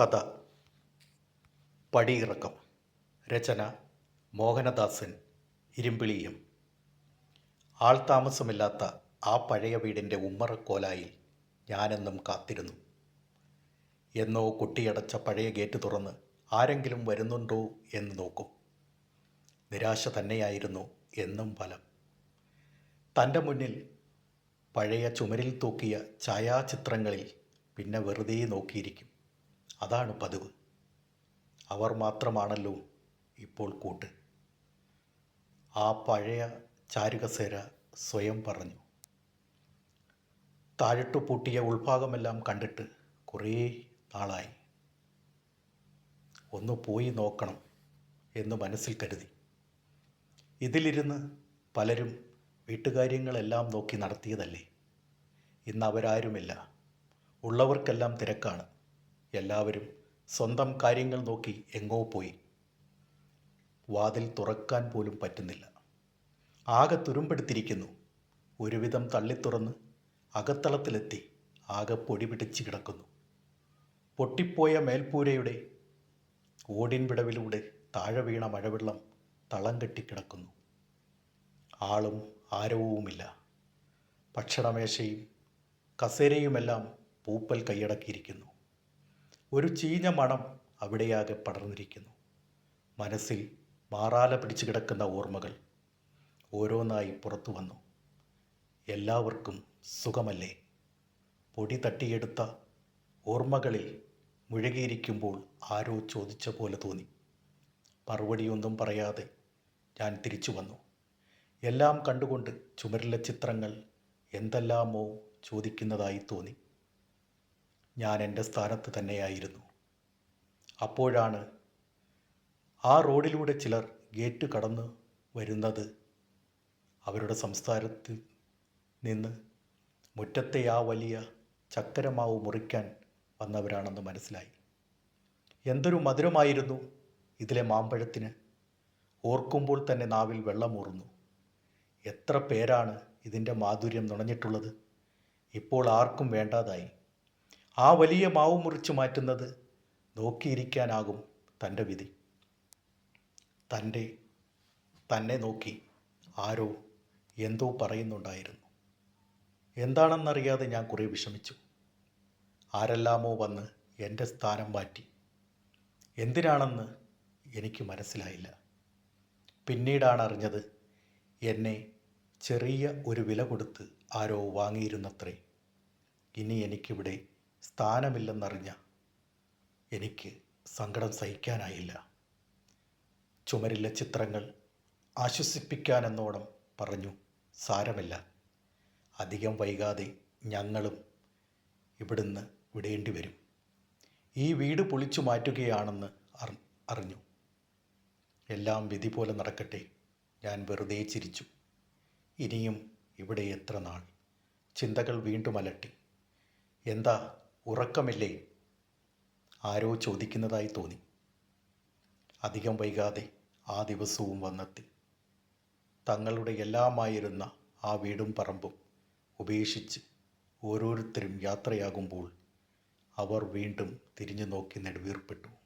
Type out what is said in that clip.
കഥ. പടിയിറക്കം. രചന മോഹനദാസൻ ഇരുമ്പിളിയം. ആൾ താമസമില്ലാത്ത ആ പഴയ വീടിന്റെ ഉമ്മറക്കോലായിൽ ഞാനെന്നും കാത്തിരുന്നു. എന്നോ കുട്ടിയടച്ച പഴയ ഗേറ്റ് തുറന്ന് ആരെങ്കിലും വരുന്നുണ്ടോ എന്ന് നോക്കും. നിരാശ തന്നെയായിരുന്നു എന്നും ഫലം. തന്റെ മുന്നിൽ പഴയ ചുമരിൽ തൂക്കിയ ഛായാചിത്രങ്ങളിൽ പിന്നെ വെറുതെ നോക്കിയിരിക്കും. അതാണ് പതിവ്. അവർ മാത്രമാണല്ലോ ഇപ്പോൾ കൂട്ട്. ആ പഴയ ചാരുകസേര സ്വയം പറഞ്ഞു. താഴിട്ടു പൂട്ടിയ ഉൾഭാഗമെല്ലാം കണ്ടിട്ട് കുറേ നാളായി. ഒന്ന് പോയി നോക്കണം എന്ന് മനസ്സിൽ കരുതി. ഇതിലിരുന്ന് പലരും വീട്ടുകാര്യങ്ങളെല്ലാം നോക്കി നടത്തിയതല്ലേ? ഇന്ന് അവരാരുമില്ല. ഉള്ളവർക്കെല്ലാം തിരക്കാണ്. എല്ലാവരും സ്വന്തം കാര്യങ്ങൾ നോക്കി എങ്ങോ പോയി. വാതിൽ തുറക്കാൻ പോലും പറ്റുന്നില്ല. ആകെ തുരുമ്പെടുത്തിരിക്കുന്നു. ഒരുവിധം തള്ളിത്തുറന്ന് അകത്തളത്തിലെത്തി ആകെ പൊടി പിടിച്ച് കിടക്കുന്നു. പൊട്ടിപ്പോയ മേൽപ്പൂരയുടെ ഓടിൻ വിടവിലൂടെ താഴെ വീണ മഴവെള്ളം തളം കെട്ടിക്കിടക്കുന്നു ആളും ആരവുമില്ല. ഭക്ഷണമേശയും കസേരയുമെല്ലാം പൂപ്പൽ കൈയടക്കിയിരിക്കുന്നു. ഒരു ചീഞ്ഞ മണം അവിടെയാകെ പടർന്നിരിക്കുന്നു. മനസ്സിൽ മാറാല പിടിച്ചു കിടക്കുന്ന ഓർമ്മകൾ ഓരോന്നായി പുറത്തു വന്നു. എല്ലാവർക്കും സുഖമല്ലേ? പൊടി തട്ടിയെടുത്ത ഓർമ്മകളിൽ മുഴുകിയിരിക്കുമ്പോൾ ആരോ ചോദിച്ച പോലെ തോന്നി. മറുപടിയൊന്നും പറയാതെ ഞാൻ തിരിച്ചു വന്നു. എല്ലാം കണ്ടുകൊണ്ട് ചുമരിലെ ചിത്രങ്ങൾ എന്തെല്ലാമോ ചോദിക്കുന്നതായി തോന്നി. ഞാൻ എന്റെ സ്ഥാനത്ത് തന്നെയായിരുന്നു. അപ്പോഴാണ് ആ റോഡിലൂടെ ചിലർ ഗേറ്റ് കടന്ന് വരുന്നത്. അവരുടെ സംസാരത്തിൽ നിന്ന് മുറ്റത്തെ ആ വലിയ ചക്കരമാവ് മുറിക്കാൻ വന്നവരാണെന്ന് മനസ്സിലായി. എന്തൊരു മധുരമായിരുന്നു ഇതിലെ മാമ്പഴത്തിന്. ഓർക്കുമ്പോൾ തന്നെ നാവിൽ വെള്ളമൂറുന്നു. എത്ര പേരാണ് ഇതിന്റെ മാധുര്യം നുണഞ്ഞിട്ടുള്ളത്. ഇപ്പോൾ ആർക്കും വേണ്ടാതായി. ആ വലിയ മാവ് മുറിച്ച് മാറ്റുന്നത് നോക്കിയിരിക്കാനാകും തന്റെ വിധി. തന്റെ തന്നെ നോക്കി ആരോ എന്തോ പറയുന്നുണ്ടായിരുന്നു. എന്താണെന്നറിയാതെ ഞാൻ കുറേ വിഷമിച്ചു. ആരെല്ലാമോ വന്ന് എന്റെ സ്ഥാനം മാറ്റി. എന്തിനാണെന്ന് എനിക്ക് മനസ്സിലായില്ല. പിന്നീടാണ് അറിഞ്ഞത് എന്നെ ചെറിയ ഒരു വില കൊടുത്ത് ആരോ വാങ്ങിയിരുന്നത്രേ. ഇനി എനിക്കിവിടെ സ്ഥാനമില്ലെന്നറിഞ്ഞ എനിക്ക് സങ്കടം സഹിക്കാനായില്ല. ചുമരിലെ ചിത്രങ്ങൾ ആശ്വസിപ്പിക്കാനെന്നോണം പറഞ്ഞു. സാരമില്ല. അധികം വൈകാതെ ഞങ്ങളും ഇവിടുന്ന് വിടേണ്ടി വരും ഈ വീട് പൊളിച്ചു മാറ്റുകയാണെന്ന് അറി അറിഞ്ഞു. എല്ലാം വിധി പോലെ നടക്കട്ടെ. ഞാൻ വെറുതെ ചിരിച്ചു. ഇനിയും ഇവിടെ എത്ര നാൾ? ചിന്തകൾ വീണ്ടും അലട്ടി. എന്താ ഉറക്കമില്ലേ? ആരോ ചോദിക്കുന്നതായി തോന്നി. അധികം വൈകാതെ ആ ദിവസവും വന്നെത്തി. തങ്ങളുടെ എല്ലാമായിരുന്ന ആ വീടും പറമ്പും ഉപേക്ഷിച്ച് ഓരോരുത്തരും യാത്രയാകുമ്പോൾ അവർ വീണ്ടും തിരിഞ്ഞു നോക്കി നെടുവീർപ്പെട്ടു.